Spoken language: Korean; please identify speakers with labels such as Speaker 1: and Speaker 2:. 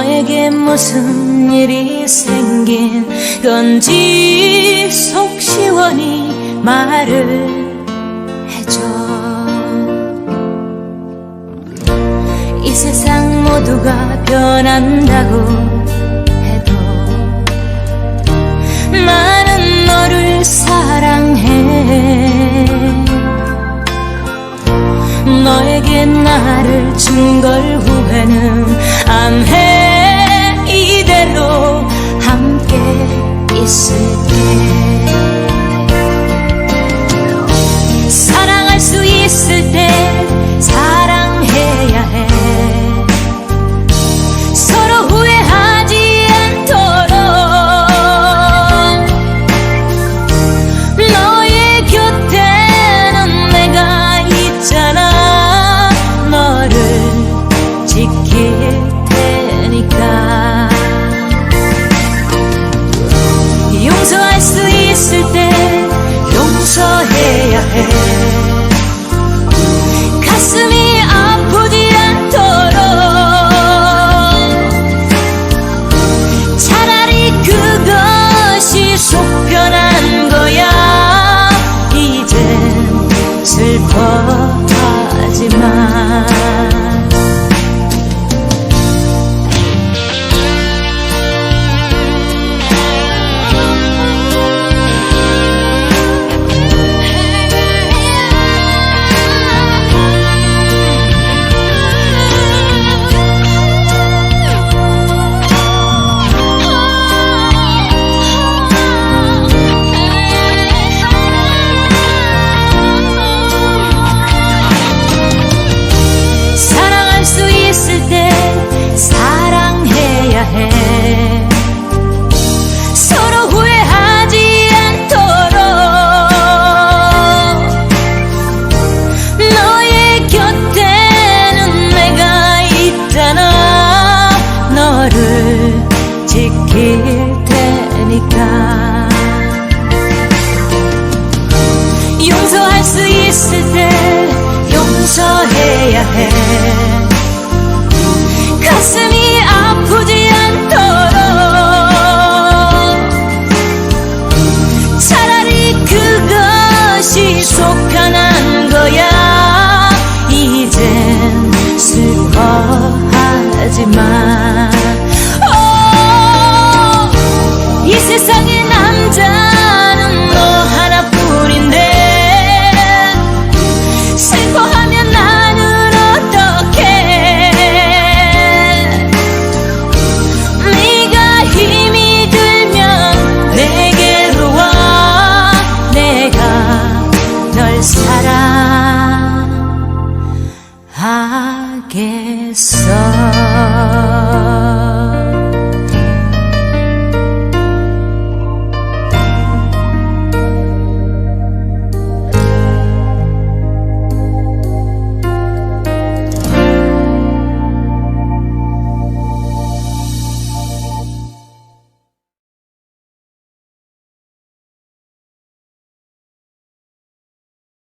Speaker 1: 너에게 무슨 일이 생긴 건지 속 시원히 말을 해줘. 이 세상 모두가 변한다고 해도 나는 너를 사랑해. 너에게 나를 준 걸 후회는 있 슬 있을 때 용서해야 해. 가슴이 아프지 않도록 차라리 그것이 속편한 거야. 이젠 슬퍼하지 마 널 사랑하겠어